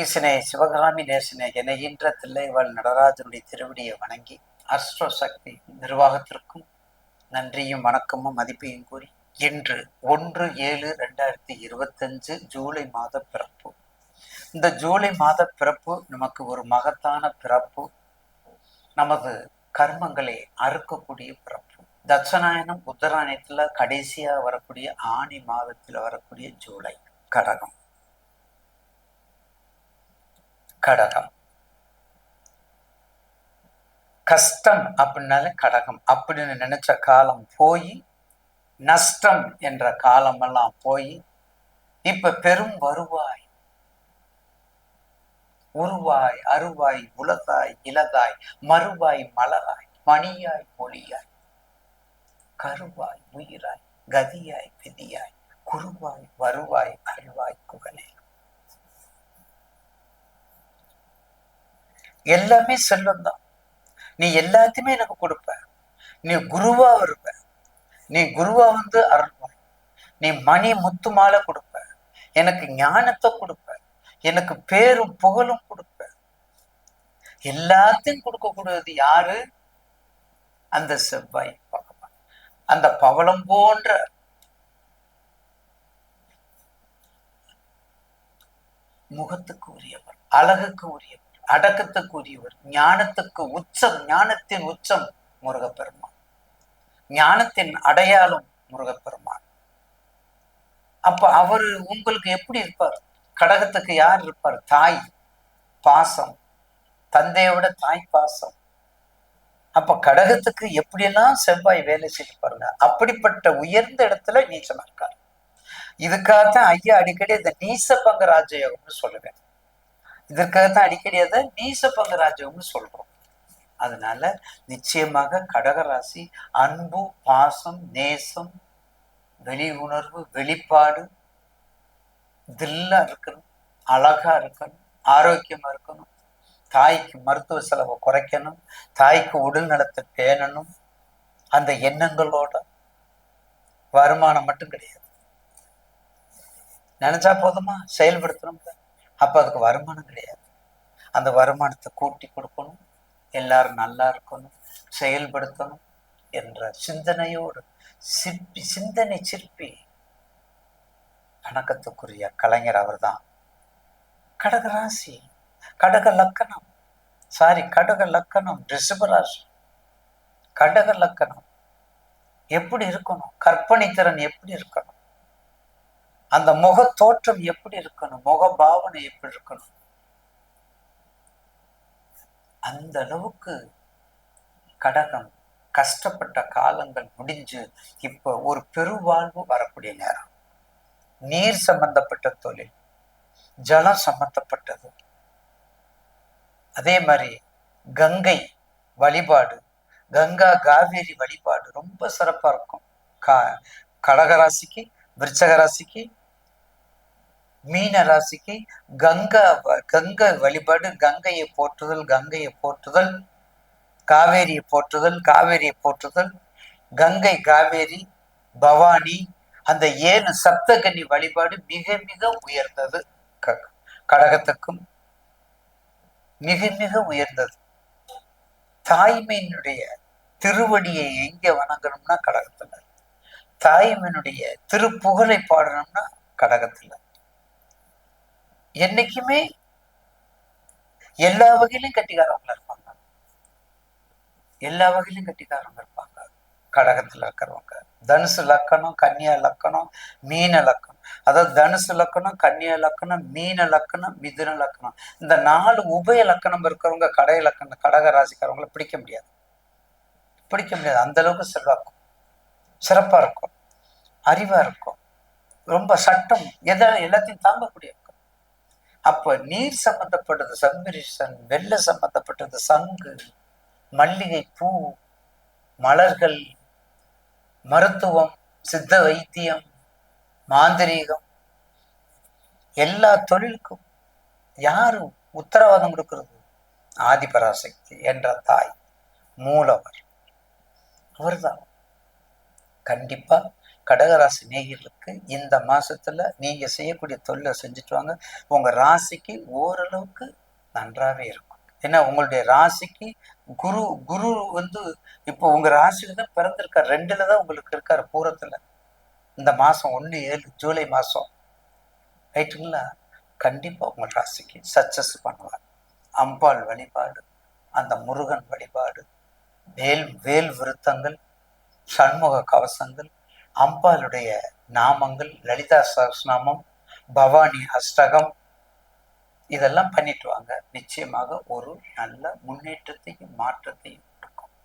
ஈசனே சிவகாமி நேசனே என ஈன்ற தில்லைவாழ் நடராஜனுடைய திருவடியை வணங்கி அஸ்ட்ரோ சக்தி நிர்வாகத்திற்கும் நன்றியும் வணக்கமும் மதிப்பையும் கூறி இன்று ஒன்று ஏழு ரெண்டாயிரத்தி இருபத்தஞ்சு ஜூலை மாத பிறப்பு. இந்த ஜூலை மாத பிறப்பு நமக்கு ஒரு மகத்தான பிறப்பு. நமது கர்மங்களை அறுக்கக்கூடிய பிறப்பு. தட்சநாயனம் உத்தராயணத்தில் கடைசியா வரக்கூடிய ஆணி மாதத்தில் வரக்கூடிய ஜூலை கடகம். கடகம். கஷ்டம் அப்படின்னாலே கடகம். அப்படின்னு நினைச்ச காலம் போய் நஷ்டம் என்ற காலமெல்லாம் போய் இப்ப பெரும் வருவாய். உருவாய் அருவாய் உலதாய் இலதாய் மறுவாய் மலராய் மணியாய் மொழியாய் கருவாய் உயிராய் கதியாய் விதியாய் குருவாய் வருவாய் அருவாய் குகனே. எல்லாமே செல்வம் தான் நீ எல்லாத்தையுமே எனக்கு கொடுப்ப. நீ குருவா வருவ நீ குருவா வந்து அருள்வாய். நீ மணி முத்து மாலை கொடுப்ப. எனக்கு ஞானத்தை கொடுப்ப. எனக்கு பேரும் புகழும் கொடுப்ப. எல்லாத்தையும் கொடுக்கக்கூடியது யாரு? அந்த செவ்வாய் பகவான். அந்த பவளம் போன்ற முகத்துக்கு உரியவர் அழகுக்கு உரியவர். அடக்கத்துக்குரியவர் ஞானத்துக்கு உச்சம் ஞானத்தின் உச்சம் முருகப்பெருமான். ஞானத்தின் அடையாளம் முருகப்பெருமான். அப்ப அவரு உங்களுக்கு எப்படி இருப்பார்? கடகத்துக்கு யார் இருப்பார்? தாய் பாசம். தந்தையோட தாய் பாசம். அப்ப கடகத்துக்கு எப்படியெல்லாம் செவ்வாய் வேலை செய்து பாருங்க அப்படிப்பட்ட உயர்ந்த இடத்துல நீச்சமா இருக்கார். இதுக்காகத்தான் ஐயா அடிக்கடி இந்த நீசபங்க ராஜயோகம்னு சொல்லுவேன். இதற்காகத்தான் அடிக்கடி அதை நீசபங்க ராஜயோகம்னு சொல்றோம். அதனால நிச்சயமாக கடகராசி அன்பு பாசம் நேசம் வெளி உணர்வு வெளிப்பாடு தில்லா இருக்கணும் அழகா இருக்கணும் ஆரோக்கியமா இருக்கணும் தாய்க்கு மருத்துவ செலவை குறைக்கணும் தாய்க்கு உடல் நலத்தை பேணணும் அந்த எண்ணங்களோட வருமானம் மட்டும் கிடையாது. நினைச்சா போதுமா? செயல்படுத்தணும் அப்போ அதுக்கு வருமானம் கிடையாது. அந்த வருமானத்தை கூட்டி கொடுக்கணும் எல்லாரும் நல்லா இருக்கணும் செயல்படுத்தணும் என்ற சிந்தனையோடு சிற்பி சிந்தனை சிற்பி வணக்கத்துக்குரிய கலைஞர் அவர்தான். கடகராசி கடக லக்கணம் சாரி கடக லக்கணம் ரிஷபராசி கடக லக்கணம். எப்படி இருக்கணும்? கற்பனை திறன் எப்படி இருக்கணும்? அந்த முக தோற்றம் எப்படி இருக்கணும்? முக பாவனை எப்படி இருக்கணும்? அந்த அளவுக்கு கடகம் கஷ்டப்பட்ட காலங்கள் முடிஞ்சு இப்ப ஒரு பெருவாழ்வு வரக்கூடிய நேரம். நீர் சம்பந்தப்பட்ட தொழில் ஜலம் சம்பந்தப்பட்டது. அதே மாதிரி கங்கை வழிபாடு கங்கா காவேரி வழிபாடு ரொம்ப சிறப்பா இருக்கும். கா கடகராசிக்கு விருச்சக ராசிக்கு மீன ராசிக்கு கங்கா கங்கை வழிபாடு கங்கையை போற்றுதல் கங்கையை போற்றுதல் காவேரியை போற்றுதல் காவேரியை போற்றுதல் கங்கை காவேரி பவானி அந்த ஏழு சப்தகன்னி வழிபாடு மிக மிக உயர்ந்தது. கடகத்துக்கும் மிக மிக உயர்ந்தது. தாய்மையினுடைய திருவடியை எங்க வணங்கணும்னா கடகத்துல. தாய்மையினுடைய திருப்புகழை பாடணும்னா கடகத்துல. என்னைக்குமே எல்லா வகையிலும் கட்டிக்காரவங்களா இருப்பாங்க. எல்லா வகையிலும் கட்டிக்காரவங்க இருப்பாங்க. கடகத்துல இருக்கிறவங்க. தனுசு லக்கணம் கன்னியா லக்கணம் மீன லக்கணம். அதாவது தனுசு லக்கணம் கன்னியா லக்கணம் மீன லக்கணம் மிதுன லக்கணம். இந்த நாலு உபய லக்கணம் இருக்கிறவங்க கடை லக்கணம் கடக ராசிக்காரவங்களை பிடிக்க முடியாது. பிடிக்க முடியாது. அந்த அளவுக்கு செல்வாக்கும் சிறப்பா இருக்கும். அறிவா இருக்கும். ரொம்ப சட்டம் எதை எல்லாத்தையும் தாங்கக்கூடிய அப்ப நீர் சம்பந்தப்பட்டது சம்பிரிஷன் வெள்ள சம்பந்தப்பட்டது சங்கு மல்லிகை பூ மலர்கள் மருத்துவம் சித்த வைத்தியம் மாந்திரீகம் எல்லா தொழிலுக்கும் யாரு உத்தரவாதம் கொடுக்கிறது? ஆதிபராசக்தி என்ற தாய் மூலவர். அவர்தான். கண்டிப்பா கடகராசி நேயர்களுக்கு இந்த மாசத்துல நீங்க செய்யக்கூடிய தொழிலை செஞ்சுட்டு வாங்க உங்க ராசிக்கு ஓரளவுக்கு நன்றாவே இருக்கும். ஏன்னா உங்களுடைய ராசிக்கு குரு குரு வந்து இப்போ உங்க ராசியில தான் பிறந்திருக்கார். ரெண்டுல தான் உங்களுக்கு இருக்காரு பூரத்துல. இந்த மாசம் ஒன்று ஏழு ஜூலை மாசம். ரைட்டுங்களா? கண்டிப்பா உங்க ராசிக்கு சக்சஸ் பண்ணுவார். அம்பாள் வழிபாடு அந்த முருகன் வழிபாடு வேல் வேல் விருத்தங்கள் சண்முக கவசங்கள் அம்பாளுடைய நாமங்கள் லலிதா சகஸ்நாமம் பவானி அஷ்டகம் இதெல்லாம் பண்ணிட்டு வாங்க. நிச்சயமாக ஒரு நல்ல முன்னேற்றத்தையும் மாற்றத்தையும்